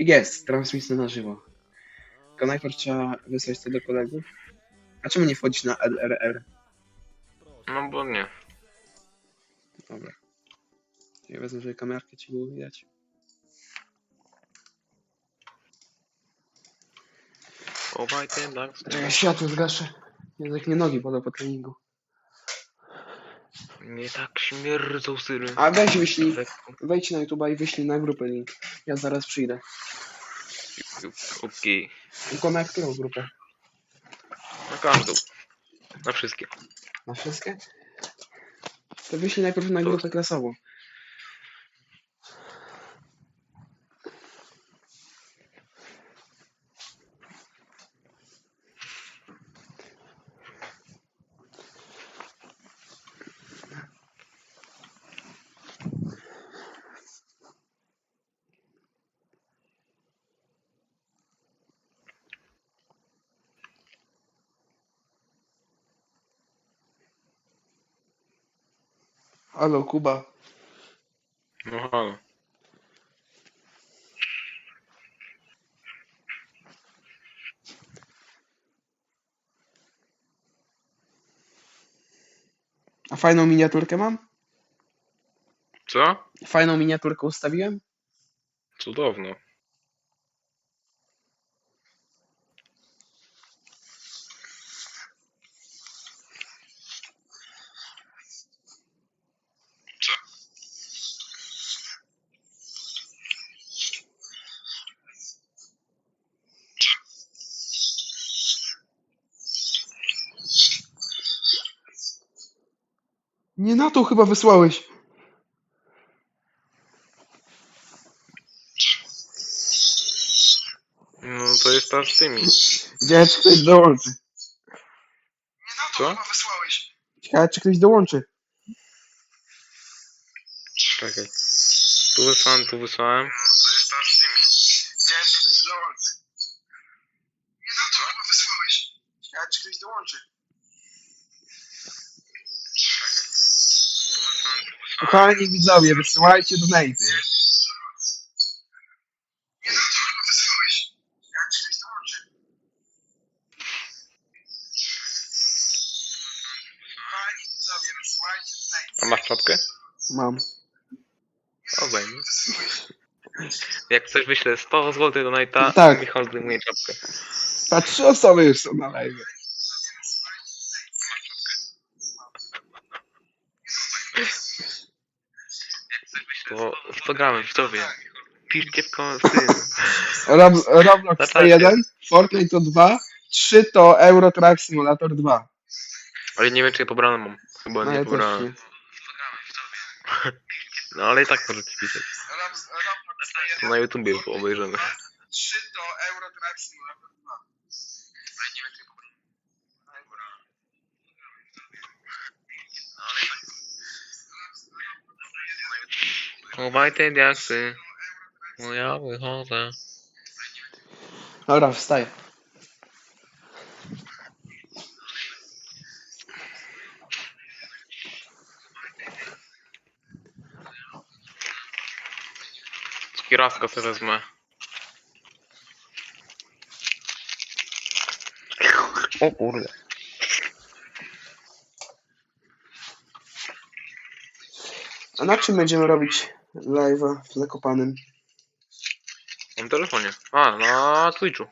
Jest, transmisja na żywo. Tylko najpierw trzeba wysłać to do kolegów. A czemu nie wchodzić na LRR? No bo nie. Dobra. Ja wezmę, żeby kamerkę ci było widać. Ten tak. Czekaj, światło zgaszę. Język nie nogi podał po treningu. Nie tak śmierdzą syry. A weź wyślij, wejdź na YouTube i wyślij na grupę link. Ja zaraz przyjdę. Okej. Tylko na którą grupę? Na każdą. Na wszystkie. Na wszystkie? To wyślij najpierw na grupę klasową. Halo, Kuba. No halo. A fajną miniaturkę mam? Co? Fajną miniaturkę ustawiłem? Cudowno. Nie na to chyba wysłałeś. No to jest ta z tymi. Ciekawe, czy ktoś dołączy. Nie na to Co? chyba wysłałeś. Ciekawe, czy ktoś dołączy. Czekaj. Tu wysłałem, tu wysłałem. No to jest ta z tymi. Ciekawe, czy ktoś dołączy. Nie na to chyba wysłałeś. Ciekawe, czy ktoś dołączy. Czekaj. Tu wysłałem, tu wysłałem. Kochani widzowie, wysyłajcie donaty. Wysyłajcie donaty. A masz czapkę? Mam. Obejmij. Jak coś wyślę 100 zł do Nighta, Tak. Michał zdejmuje czapkę. A trzy osoby już są na live. To 100 gramy, widzowie. Piszcie w kom- w tym. Rob, Roblox to Zaczynajcie. 1, Fortnite to 2, 3 to Euro Truck Simulator 2. Ale nie wiem czy ja pobrane mam. Chyba No nie ja też pobrałem. nie. No ale i tak możecie pisać. To To na YouTubie obejrzymy. 3 to Euro Truck Simulator 2. Ale nie wiem, czy Chowaj te diaksy. No ja wychodzę. Dobra, wstaję. Skierawka sobie wezmę. O kurde. A na czym będziemy robić live'a w Zakopanym? Mam telefonie. A, na Twitchu.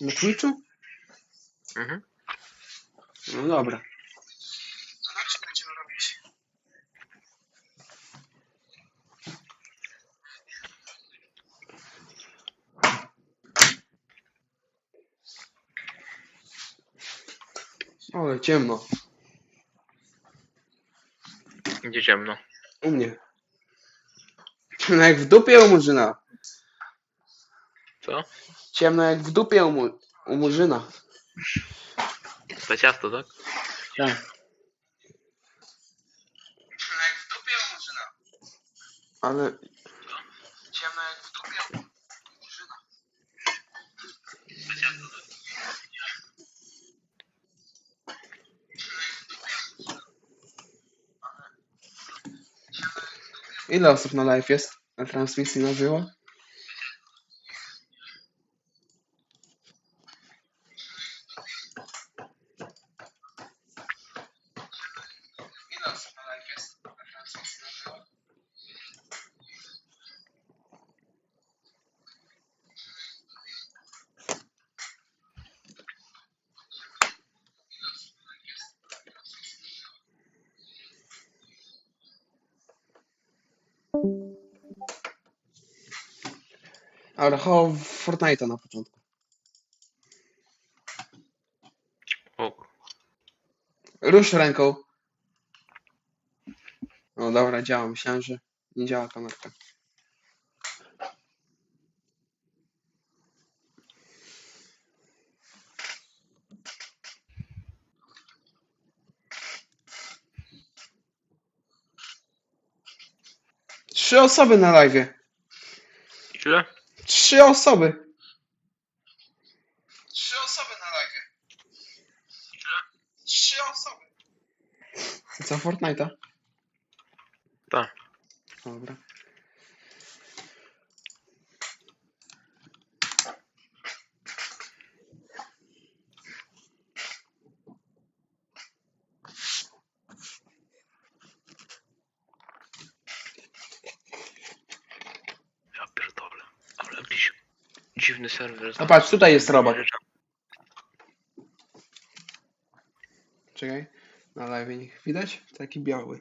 Na Twitchu? Mhm. No dobra. Na czym będziemy robić? Ale ciemno. Gdzie ciemno. U mnie. Ciemno jak w dupie u Murzyna. Co? Ciemno jak w dupie u, mu- u Murzyna. To ciasto, tak? Tak. Ciemno jak w dupie u Murzyna. Ale... Ciemno jak w dupie u Murzyna. Ile osób na live jest? Na transmisji na żywo? Ale ho Fortnite'a na początku. O, Rusz ręką. O dobra, działa. Myślałem, że nie działa kamerka. Trzy osoby na live. ile? Trzy osoby. Trzy osoby na live. Trzy osoby. Co, Fortnite'a? Tak. Dobra. Ja pierdolę. Ale jakiś dziwny serwer. No patrz, tutaj jest robot. Czekaj. Na live niech widać? Taki biały.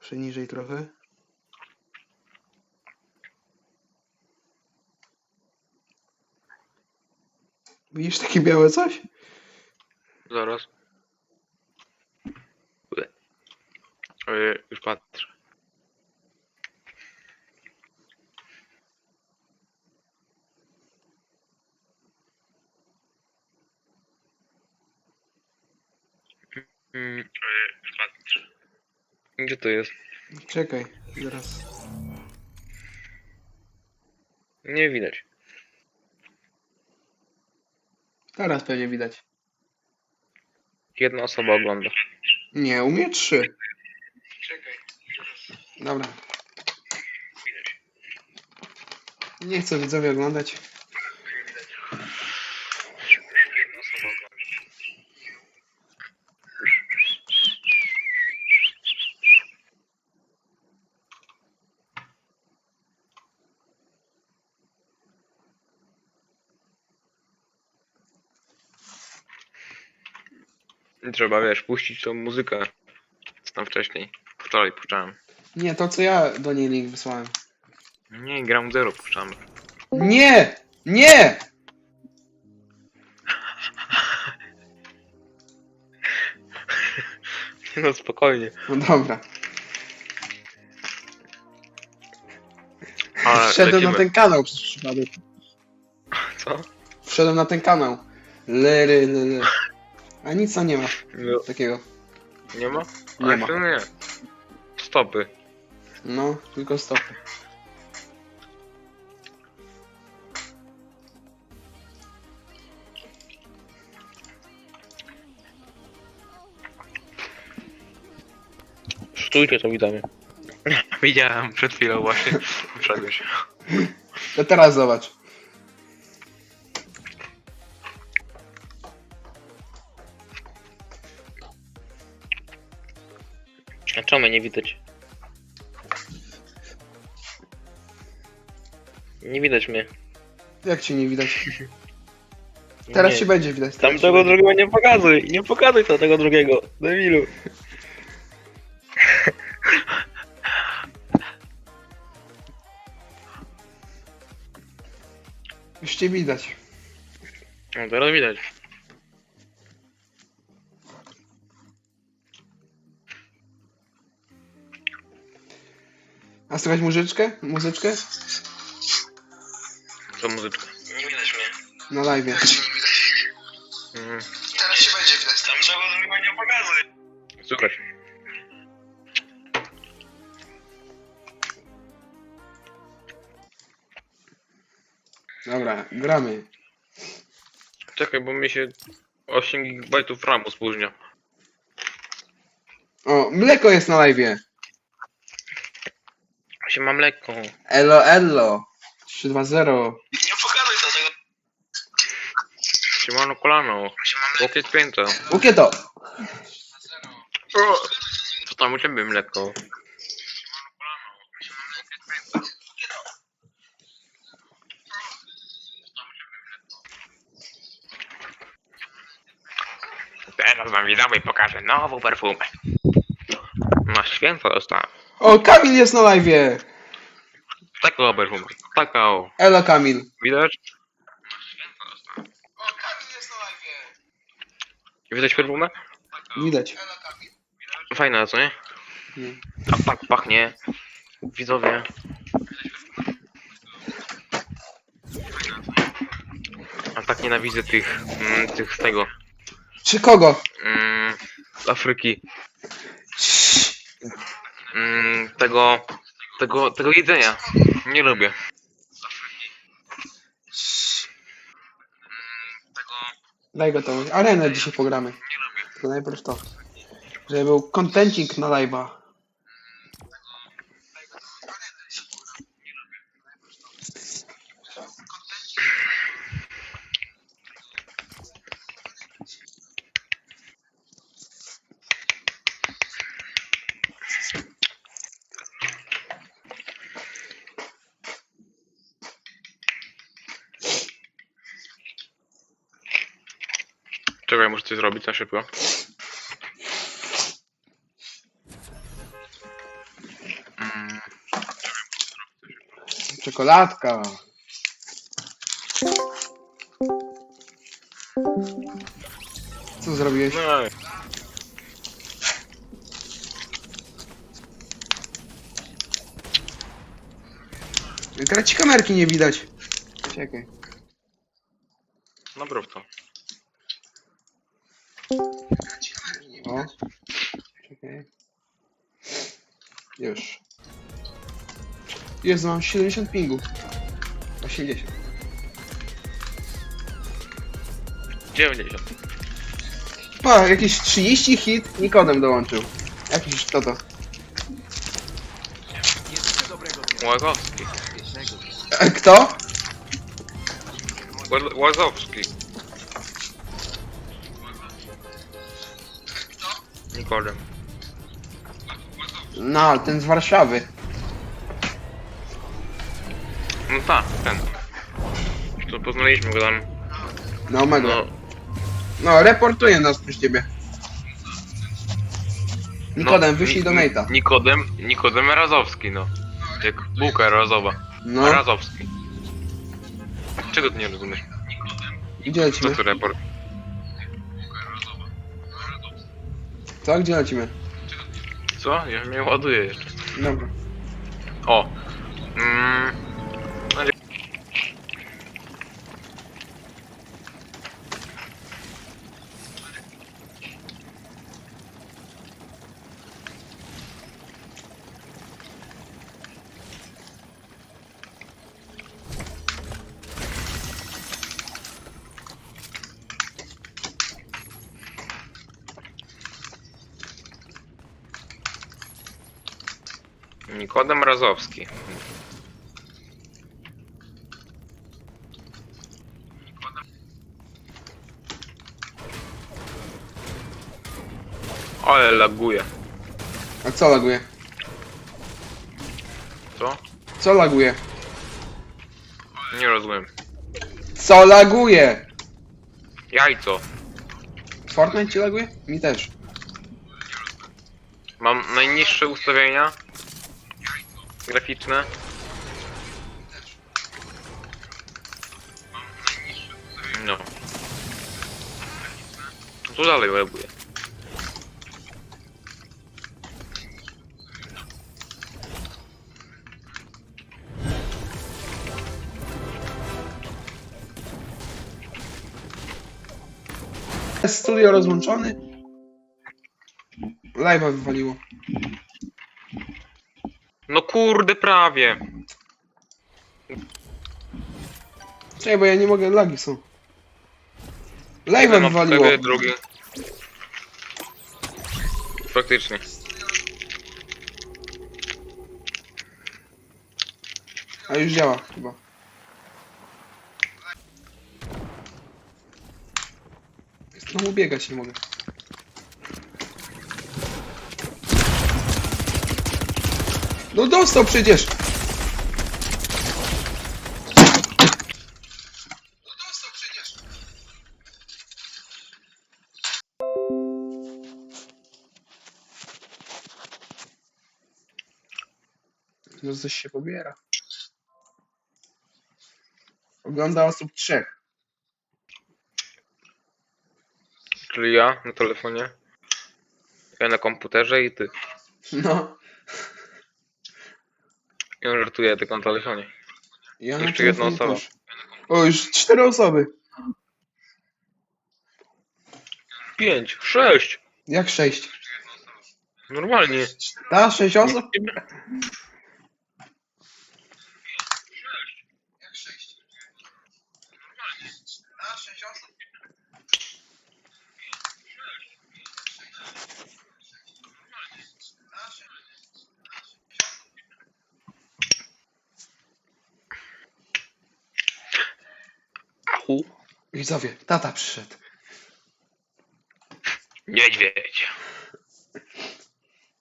Przeniżej trochę. Widzisz takie białe coś? Zaraz. Ojej, już patrzę. Mm, ojej, już patrzę. Gdzie to jest? Czekaj, zaraz. Nie widać. Teraz pewnie widać. Jedna osoba ogląda. Nie, u mnie trzy. Dobra. Nie chcę widzowie oglądać. Trzeba, wiesz, puścić tą muzykę. Co tam wcześniej. Wczoraj puszczałem. Nie, to co ja do niej link wysłałem. Nie, gram zero puszczamy. Nie! Nie! No spokojnie. No dobra. Ale Wszedłem lecimy. na ten kanał przez przypadek. Co? Wszedłem na ten kanał. Lery, lery. A nic tam nie ma No, takiego. nie ma? Nie A, ma. to nie. Stopy. No, tylko stopy. Sztujcie to widzowie. Widziałem przed chwilą właśnie. Wszedłeś. To teraz zobacz. Nie widać? Nie widać mnie. Jak cię nie widać? Teraz nie. cię będzie widać. Tam tego będzie. drugiego nie pokazuj. Nie pokazuj to tego drugiego. Debilu. Już cię widać. No teraz widać. A słychać muzyczkę? Muzyczkę? Co muzyczka? Nie widać mnie. Na live. Mm. Teraz się będzie widać. Tam tego drugiego nie pokazuj. Słuchaj. Dobra, gramy. Czekaj, bo mi się 8 GB RAMu spóźnia. O, mleko jest na live. Się mam lekko. Elo, elo. 320. Nie pokazuj to tego. Siemano kolano. Łokieć pięta. Łukie to. Co tam u ciebie mleko? Teraz wam widzowie pokażę nową perfumę. Na święto dostałem. O, Kamil jest na live. Tak Dobra, humor. Taka o. Elo Kamil. Widać? O, Kamil jest na live. Widać perfumę? Widać. Elo Kamil. Fajna, co nie? Nie. A tak pachnie. Widzowie. A tak nienawidzę tych, mm, tych z tego, Czy kogo? mm, z Afryki, mm, tego, tego, tego jedzenia. Nie lubię. Daj gotowość. Arenę dzisiaj pogramy. To najpierw to. Żeby był kontencik na live'a. Czekaj, muszę coś zrobić na szybko. Mm, Czekoladka. Co zrobiłeś? no, Teraz ci kamerki nie widać. Czekaj. dobra w to. Już. Jest, mam 70 pingu. 80. 90. Pa, jakieś 30 hit Nikodem dołączył. Jakiś kto to? Łazowski. E, Kto? Łaz- Łazowski. Nikodem. No, ten z Warszawy. No tak, ten. To poznaliśmy go tam. No, mega. No, No, reportuje nas przez ciebie. Nikodem, no, wyślij Ni- do Nate'a. Nikodem, Nikodem Razowski, no. Jak bułka razowa. No, Razowski. Czego ty nie rozumiesz? gdzie Co lecimy? to report? Co? Gdzie lecimy? Co? Ja mnie ładuję jeszcze. Dobra. O. Mm. Nikodem Razowski. Ale laguje. A co laguje? Co? Co laguje? Nie rozumiem. Co laguje? Jajco. Fortnite ci laguje? Mi też. Mam najniższe ustawienia graficzne. No. Tu dalej laguje. Jest studio rozłączony? Live'a wywaliło. No kurde prawie. Czekaj, bo ja nie mogę, lagi są. Live'a Jeden wywaliło. obstawię, drugi. Faktycznie. A już działa chyba. Znowu biegać nie mogę. No dostał przecież! No coś się pobiera. Ogląda osób trzech. Czyli ja na telefonie, ja na komputerze i ty. No. I on żartuje tylko na telefonie. Ja Jeszcze jedna osoba. też. O, już cztery osoby. Pięć, sześć! Jak sześć? Normalnie. Ta, sześć osób? Jak sześć? Normalnie. Ta, sześć osób? Achu. Widzowie, tata przyszedł. Niedźwiedź.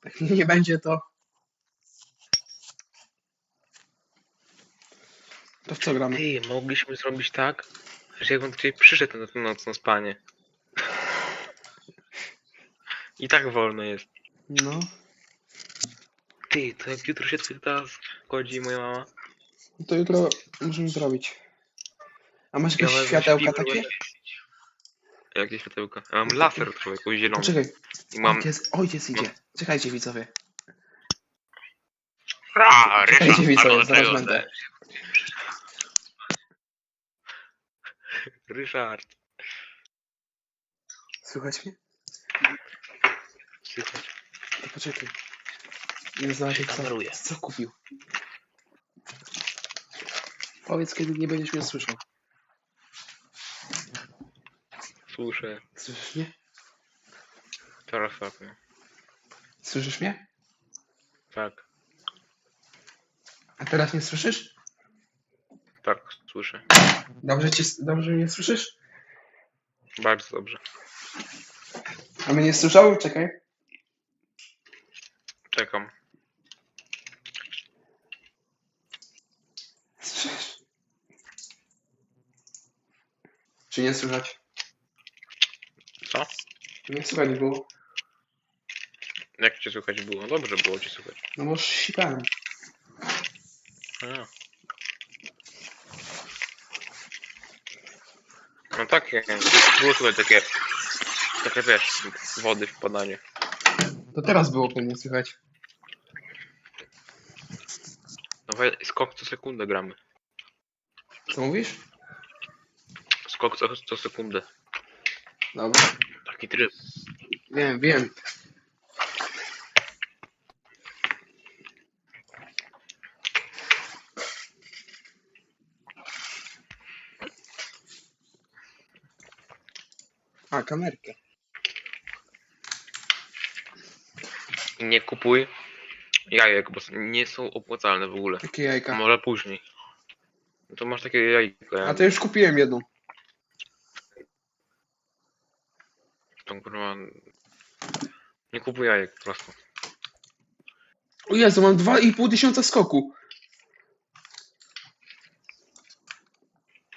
Jak nie będzie to... To w co gramy? Ty, mogliśmy zrobić tak, że jak on dzisiaj przyszedł na tę nocną spanie. I tak wolno jest. No. Ty, to jak jutro się teraz godzi moja mama. No to jutro możemy zrobić. A masz jakieś wezmę światełka śpiwór, takie? Jakie światełka? Ja mam laser człowieku, zielony. Poczekaj, I mam... ojciec, ojciec idzie. Czekajcie widzowie. Ra, Czekajcie widzowie, ale zaraz będę. Ryszard. Słychać mnie? Słychać. To poczekaj. Nie znalazł co, Kameruję. co kupił. Powiedz kiedy nie będziesz mnie słyszał. Słyszę. Słyszysz mnie? Teraz tak. Słyszysz mnie? Tak, A teraz nie słyszysz? tak, słyszę. Dobrze cię, dobrze mnie słyszysz? Bardzo dobrze. A mnie nie słyszał? Czekaj. Czekam. Słyszysz? Czy nie słychać? Co? Nie słychać było. Jak cię słychać było? Dobrze było cię słychać. No bo sikałem. A. No takie, było słychać takie, takie wiesz, wody w podaniu. To teraz było pewnie słychać. No we- skok co sekundę gramy. Co mówisz? Skok co, co sekundę. Dobra. Taki tryb. Wiem, wiem. A, kamerkę. Nie kupuj jajek, bo nie są opłacalne w ogóle. Takie jajka. Może później. No to masz takie jajko, A ja to już kupiłem jedną. tam kurwa... Nie kupuj jajek po prostu. O Jezu, mam 2,5 tysiąca skoku.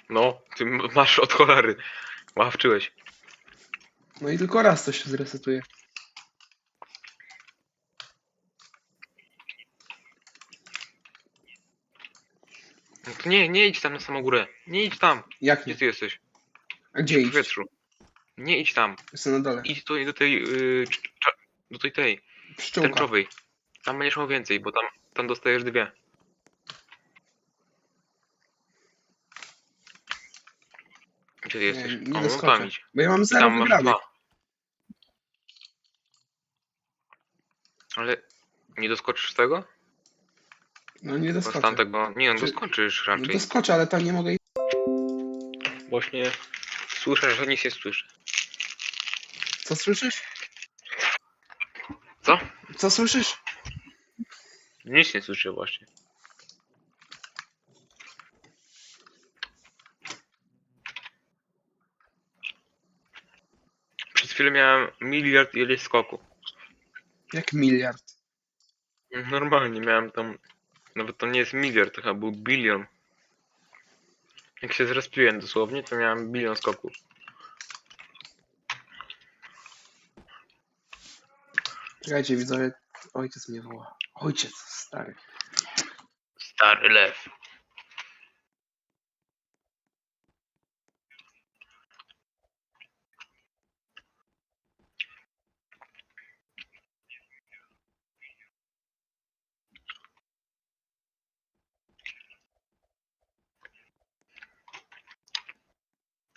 No, ty masz od cholery. Ławczyłeś. No i tylko raz to się zresetuje. No to nie, nie idź tam na samą górę. Nie idź tam. Jak Gdzie nie? ty jesteś? A gdzie W iść? powietrzu. Nie idź tam. Jestem na dole. Idź tutaj do tej... Yy, cz- do tej tej. Pszczółka. Tęczowej. Tam będziesz miał więcej, bo tam, tam dostajesz dwie. Gdzie ty jesteś? Nie, O, nie no tam doskoczę. idź. Bo ja mam zero tam masz wygranych. dwa. Ale nie doskoczysz tego? No nie Bo doskoczę. tam tego... Nie, no Czy- doskoczysz No raczej. doskoczę, ale tam nie mogę iść. Właśnie słyszę, że nic nie słyszę. Co słyszysz? Co? Co słyszysz? Nic nie słyszę właśnie. Przez chwilę miałem miliard ileś skoku. Jak miliard. Normalnie miałem tam... Nawet to nie jest miliard, to chyba był bilion. Jak się zrespiłem dosłownie, to miałem bilion skoków. Czekajcie, widzę, ojciec mnie woła. Ojciec, stary. Stary lew.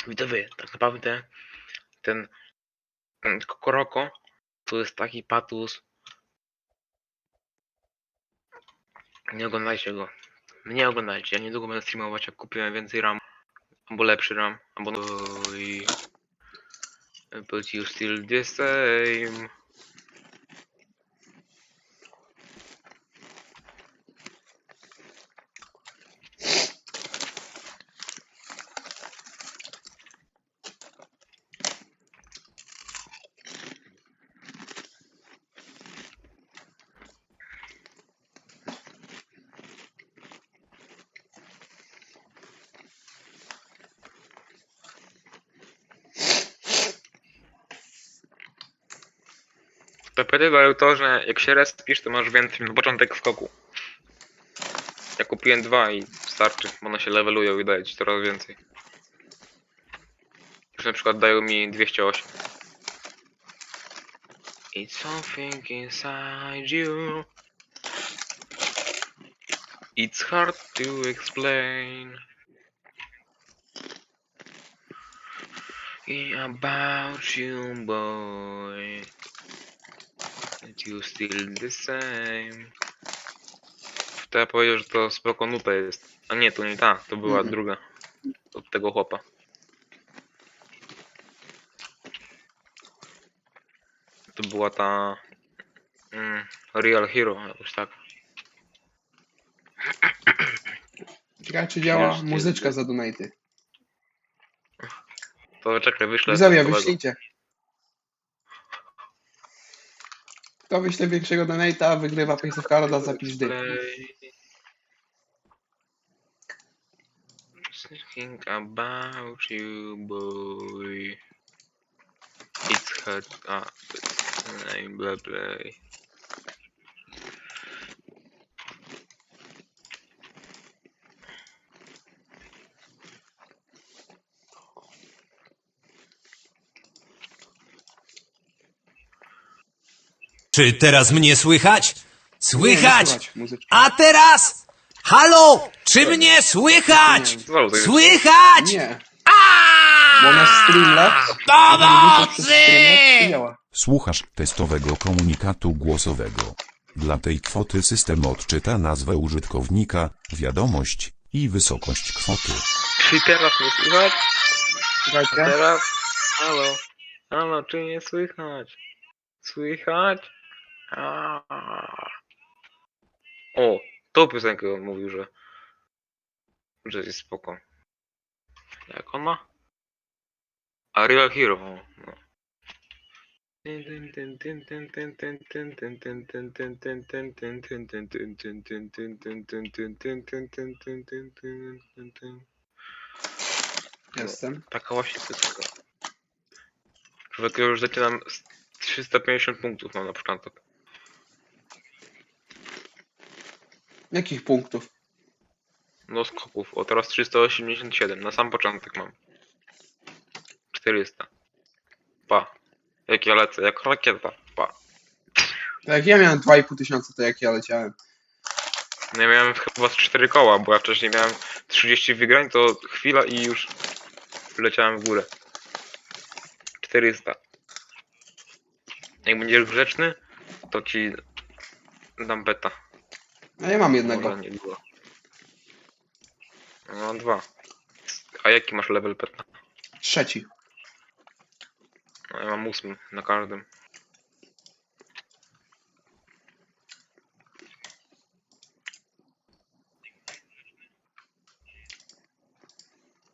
Widzowie, tak naprawdę ten Koroko to jest taki patus. Nie oglądajcie go. Nie oglądajcie, ja niedługo będę streamować, jak kupiłem więcej RAM. Albo lepszy RAM, albo But you still the same. Dają to, że jak się respisz, to masz więcej na początek skoku. Ja kupiłem dwa i starczy, bo one się levelują i daje ci coraz więcej. Już na przykład dają mi 208. It's something inside you. It's hard to explain. About you, boy. That you still the same. To ja powiedział, że to spoko nuta jest. A nie, to nie ta, to była Mhm. druga. Od tego chłopa. To była ta... Mm, Real Hero, jakoś tak. Ciekawe, czy działa Wiesz, muzyczka za donaty. To czekaj, wyślę... Widzowie, nowego. wyślijcie. Kto wyśle większego donata, wygrywa Face of Carda za 5 dych. Play. Thinking about you, boy. It's. Ah, blah, play. Czy teraz mnie słychać? Słychać! A teraz? Halo! Czy mnie słychać? Słychać! Nie, bo na Streamlabs Pomocy! Słuchasz testowego komunikatu głosowego. Dla tej kwoty system odczyta nazwę użytkownika, wiadomość i wysokość kwoty. Czy teraz mnie słychać? Słuchajcie, Teraz? Halo? Halo, czy nie słychać? Słychać? Aaaa. O, tą piosenkę on mówił, że że jest spoko. Jak ona? A Real Hero, o, no. jestem. Taka właśnie piosenka. Człowiek ja już zaczynam z 350 punktów mam na początek. Jakich punktów? No skoków, o teraz 387, na sam początek mam. 400. Pa. Jak ja lecę, jak rakieta, pa. Jak ja miałem 2,5 tysiąca, to jak ja leciałem. No ja miałem chyba z 4 koła, bo ja wcześniej miałem 30 wygrań, to chwila i już leciałem w górę. 400. Jak będziesz grzeczny, to ci dam beta. A ja mam jednego. Może nie było. No dwa. A jaki masz level beta? Trzeci. No ja mam ósmy na każdym.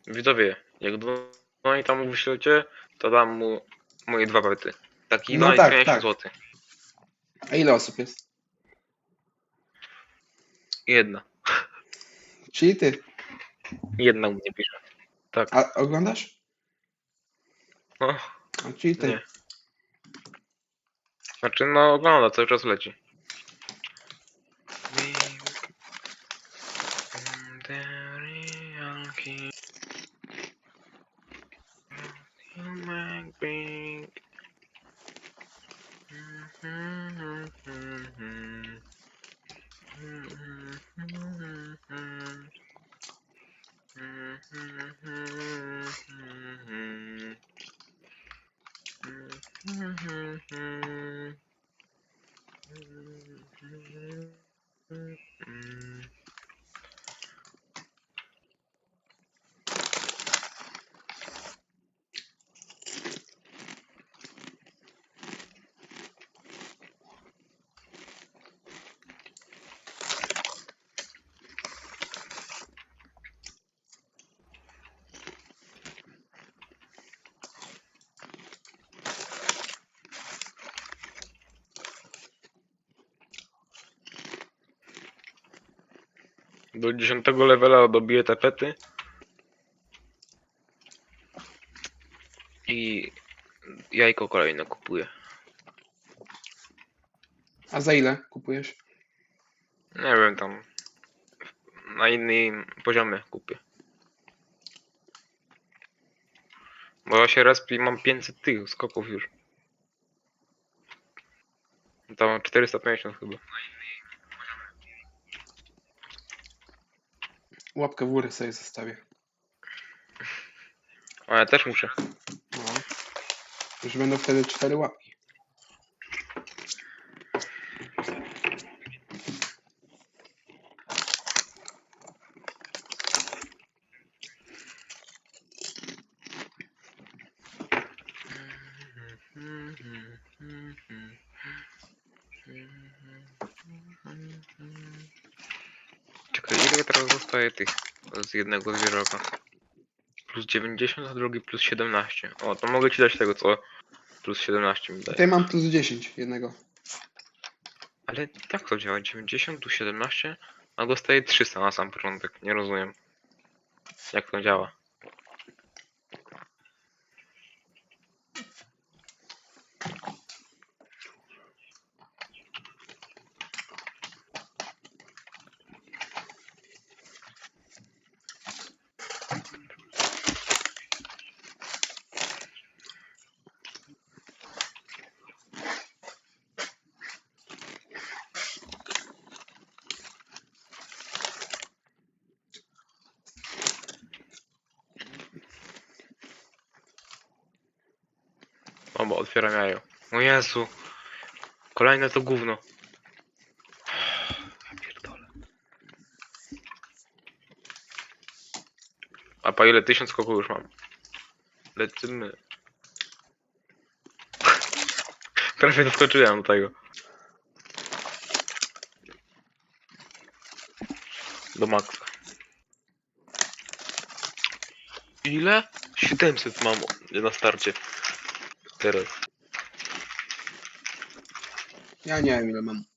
Widzowie, jak do no i tam wyślecie, to dam mu moje dwa bety. Taki No no, tak, 50 tak. zł. A ile osób jest? Jedna. Czyli ty. Jedna u mnie pisze. Tak. A oglądasz? No, A, czyli ty. Nie. znaczy no ogląda, cały czas leci. Mm-hmm. mm-hmm. Do 10 levela dobiję te pety. I jajko kolejne kupuję. A za ile kupujesz? Nie wiem tam. Na innym poziomie kupię. Bo ja się respi mam 500 tych skoków już. Tam mam 450 chyba. Łapkę w górę sobie zostawię. A ja też muszę. No. Już będą wtedy cztery łapki. Ile teraz zostaje tych z jednego zwierzaka? Plus 90, a drugi plus 17. O, to mogę ci dać tego, co plus 17 mi daje. Tutaj mam plus 10 jednego. Ale jak to działa? 90 tu 17, a dostaje 300 na sam początek. Nie rozumiem. Jak to działa? O, bo otwieram jajo. O Jezu. Kolejne to gówno. Ja pierdolę. A po ile tysiąc skoków już mam? Lecimy. Prawie doskoczyłem do tego. Do maksa. Ile? 700 mam na starcie. Teraz. Ja nie wiem.